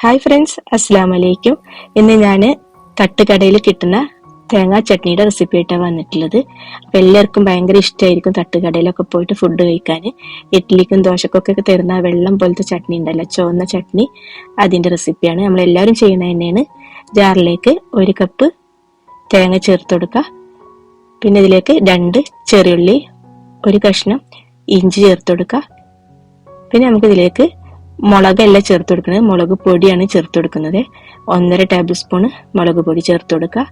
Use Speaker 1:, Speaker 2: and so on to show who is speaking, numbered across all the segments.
Speaker 1: Hi friends അസ്സാം വലൈക്കും ഇന്ന് ഞാൻ തട്ടുകടയിൽ കിട്ടുന്ന തേങ്ങാ ചട്നിയുടെ റെസിപ്പി ആയിട്ടാണ് വന്നിട്ടുള്ളത്. അപ്പം എല്ലാവർക്കും ഭയങ്കര ഇഷ്ടമായിരിക്കും തട്ടുകടയിലൊക്കെ പോയിട്ട് ഫുഡ് കഴിക്കാൻ ഇഡ്ഡലിക്കും ദോശക്കൊക്കെ തരുന്ന വെള്ളം പോലത്തെ ചട്നി ഉണ്ടല്ലോ ചുവന്ന ചട്നി. അതിന്റെ റെസിപ്പിയാണ് നമ്മൾ എല്ലാവരും ചെയ്യുന്നത് തന്നെയാണ്. ജാറിലേക്ക് ഒരു കപ്പ് തേങ്ങ ചേർത്ത് കൊടുക്കുക. പിന്നെ ഇതിലേക്ക് രണ്ട് ചെറിയുള്ളി ഒരു കഷ്ണം ഇഞ്ചി ചേർത്ത് കൊടുക്കുക. പിന്നെ നമുക്ക് ഇതിലേക്ക് മുളകല്ല ചേർത്ത് കൊടുക്കുന്നത്. മുളക് പൊടിയാണ് ചേർത്ത് കൊടുക്കുന്നത്. ഒന്നര ടേബിൾ സ്പൂൺ മുളക് പൊടി ചേർത്ത് കൊടുക്കുക.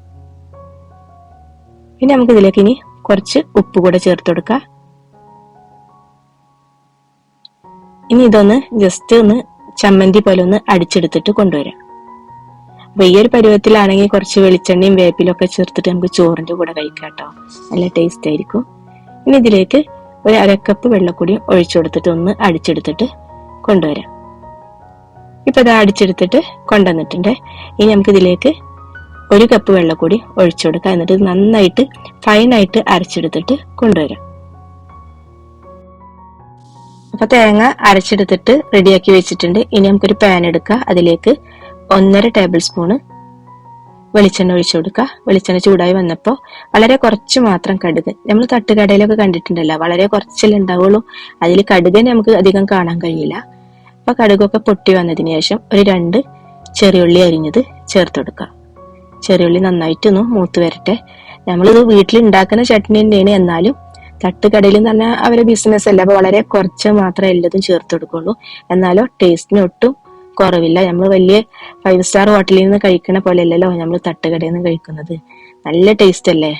Speaker 1: പിന്നെ നമുക്ക് ഇതിലേക്ക് ഇനി കുറച്ച് ഉപ്പ് കൂടെ ചേർത്ത് കൊടുക്കുക. ഇനി ഇതൊന്ന് ജസ്റ്റ് ഒന്ന് ചമ്മന്തി പോലെ ഒന്ന് അടിച്ചെടുത്തിട്ട് കൊണ്ടുവരാം. അപ്പൊ ഈ ഒരു പരുവത്തിലാണെങ്കിൽ കുറച്ച് വെളിച്ചെണ്ണയും വേപ്പിലൊക്കെ ചേർത്തിട്ട് നമുക്ക് ചോറിന്റെ കൂടെ കഴിക്കാം കേട്ടോ. നല്ല ടേസ്റ്റ് ആയിരിക്കും. ഇനി ഇതിലേക്ക് ഒരു അരക്കപ്പ് വെള്ളക്കൂടി ഒഴിച്ചു കൊടുത്തിട്ട് ഒന്ന് അടിച്ചെടുത്തിട്ട് കൊണ്ടുവരാം. ഇപ്പൊ ഇത് അടിച്ചെടുത്തിട്ട് കൊണ്ടുവന്നിട്ടുണ്ട്. ഇനി നമുക്ക് ഇതിലേക്ക് ഒരു കപ്പ് വെള്ളം കൂടി ഒഴിച്ചു കൊടുക്കുക എന്നിട്ട് നന്നായിട്ട് ഫൈനായിട്ട് അരച്ചെടുത്തിട്ട് കൊണ്ടുവരാം. അപ്പൊ തേങ്ങ അരച്ചെടുത്തിട്ട് റെഡിയാക്കി വെച്ചിട്ടുണ്ട്. ഇനി നമുക്കൊരു പാൻ എടുക്കുക അതിലേക്ക് ഒന്നര ടേബിൾ സ്പൂണ് വെളിച്ചെണ്ണ ഒഴിച്ചു കൊടുക്കുക വെളിച്ചെണ്ണ ചൂടായി വന്നപ്പോൾ വളരെ കുറച്ച് മാത്രം കടുക്. നമ്മൾ തട്ടുകടയിലൊക്കെ കണ്ടിട്ടുണ്ടല്ലോ വളരെ കുറച്ചല്ലേ ഉണ്ടാവുള്ളൂ. അതിൽ കടുകനെ നമുക്ക് അധികം കാണാൻ കഴിയില്ല. അപ്പൊ കടുകൊക്കെ പൊട്ടി വന്നതിന് ശേഷം ഒരു രണ്ട് ചെറിയുള്ളി അരിഞ്ഞത് ചേർത്ത് കൊടുക്കുക ചെറിയുള്ളി നന്നായിട്ടൊന്ന് മൂത്ത് വരട്ടെ. നമ്മളിത് വീട്ടിൽ ഉണ്ടാക്കുന്ന ചട്നി തന്നെയാണ്. എന്നാലും തട്ടുകടയിൽ എന്ന് പറഞ്ഞാൽ അവരെ ബിസിനസ് അല്ല? അപ്പോൾ വളരെ കുറച്ച് മാത്രമേ എല്ലാതും ചേർത്ത് കൊടുക്കുള്ളൂ എന്നാലോ ടേസ്റ്റിന് ഒട്ടും കുറവില്ല. നമ്മൾ വലിയ ഫൈവ് സ്റ്റാർ ഹോട്ടലിൽ നിന്ന് കഴിക്കണ പോലെ അല്ലല്ലോ നമ്മൾ തട്ടുകടയിൽ നിന്ന് കഴിക്കുന്നത്. നല്ല ടേസ്റ്റ് അല്ലേ?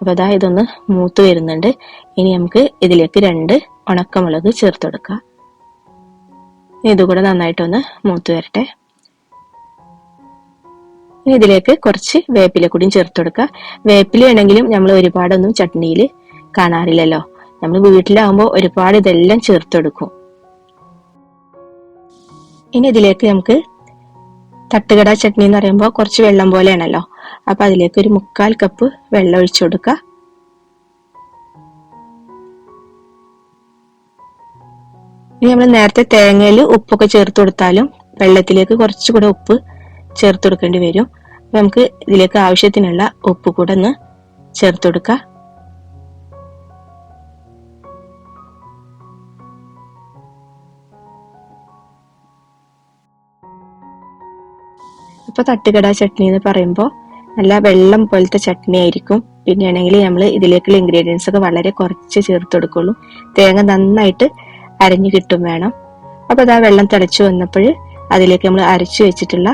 Speaker 1: അപ്പോൾ അതാ ഇതൊന്ന് മൂത്ത് വരുന്നുണ്ട്. ഇനി നമുക്ക് ഇതിലേക്ക് രണ്ട് ഉണക്കമുളക് ചേർത്ത് കൊടുക്കാം ഇതുകൂടെ നന്നായിട്ടൊന്ന് മൂത്ത് വരട്ടെ. ഇനി ഇതിലേക്ക് കുറച്ച് വേപ്പില കൂടിയും ചേർത്ത് കൊടുക്കുക. വേപ്പില ആണെങ്കിലും നമ്മൾ ഒരുപാടൊന്നും ചട്നിയിൽ കാണാറില്ലല്ലോ. നമ്മൾ വീട്ടിലാവുമ്പോൾ ഒരുപാട് ഇതെല്ലാം ചേർത്തെടുക്കും ഇനി ഇതിലേക്ക് നമുക്ക് തട്ടുകട ചട്നി എന്ന് പറയുമ്പോൾ കുറച്ച് വെള്ളം പോലെയാണല്ലോ. അപ്പൊ അതിലേക്ക് ഒരു മുക്കാൽ കപ്പ് വെള്ളം ഒഴിച്ചു കൊടുക്കുക. ഇനി നമ്മൾ നേരത്തെ തേങ്ങയിൽ ഉപ്പൊക്കെ ചേർത്ത് കൊടുത്താലും വെള്ളത്തിലേക്ക് കുറച്ചുകൂടെ ഉപ്പ് ചേർത്ത് കൊടുക്കേണ്ടി വരും. അപ്പൊ നമുക്ക് ഇതിലേക്ക് ആവശ്യത്തിനുള്ള ഉപ്പ് കൂടെ ഒന്ന് ചേർത്ത് കൊടുക്കുക ഇപ്പൊ തട്ടുകട ചട്നി എന്ന് പറയുമ്പോൾ നല്ല വെള്ളം പോലത്തെ ചട്നി ആയിരിക്കും. പിന്നെയാണെങ്കിൽ നമ്മൾ ഇതിലേക്കുള്ള ഇൻഗ്രീഡിയൻസ് ഒക്കെ വളരെ കുറച്ച് ചേർത്ത് കൊടുക്കുള്ളൂ. തേങ്ങ നന്നായിട്ട് അരഞ്ഞു കിട്ടും വേണം. അപ്പൊ ആ വെള്ളം തിളച്ചു വന്നപ്പോൾ അതിലേക്ക് നമ്മൾ അരച്ചു വെച്ചിട്ടുള്ള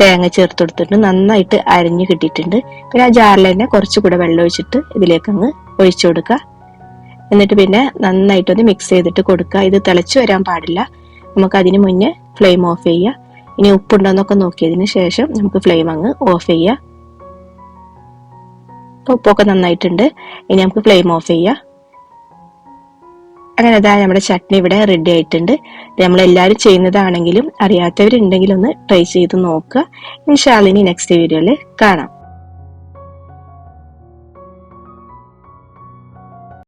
Speaker 1: തേങ്ങ ചേർത്ത് കൊടുത്തിട്ട് നന്നായിട്ട് അരഞ്ഞു കിട്ടിയിട്ടുണ്ട്. പിന്നെ ആ ജാറിൽ തന്നെ കുറച്ചുകൂടെ വെള്ളം ഒഴിച്ചിട്ട് ഇതിലേക്ക് അങ്ങ് ഒഴിച്ചു കൊടുക്കുക. എന്നിട്ട് പിന്നെ നന്നായിട്ട് ഒന്ന് മിക്സ് ചെയ്തിട്ട് കൊടുക്കുക. ഇത് തിളച്ചു വരാൻ പാടില്ല. നമുക്ക് അതിന് മുന്നേ ഫ്ലെയിം ഓഫ് ചെയ്യുക. ഇനി ഉപ്പുണ്ടോന്നൊക്കെ നോക്കിയതിന് ശേഷം നമുക്ക് ഫ്ലെയിം അങ്ങ് ഓഫ് ചെയ്യുക. ഉപ്പൊക്കെ നന്നായിട്ടുണ്ട്. ഇനി നമുക്ക് ഫ്ലെയിം ഓഫ് ചെയ്യാം അങ്ങനെ അതാ നമ്മുടെ ചട്നി ഇവിടെ റെഡി ആയിട്ടുണ്ട്. നമ്മൾ എല്ലാവരും ചെയ്യുന്നതാണെങ്കിലും അറിയാത്തവരുണ്ടെങ്കിൽ ഒന്ന് ട്രൈ ചെയ്ത് നോക്കുക. ഇൻഷാല്ലിനി നെക്സ്റ്റ് വീഡിയോയിൽ കാണാം.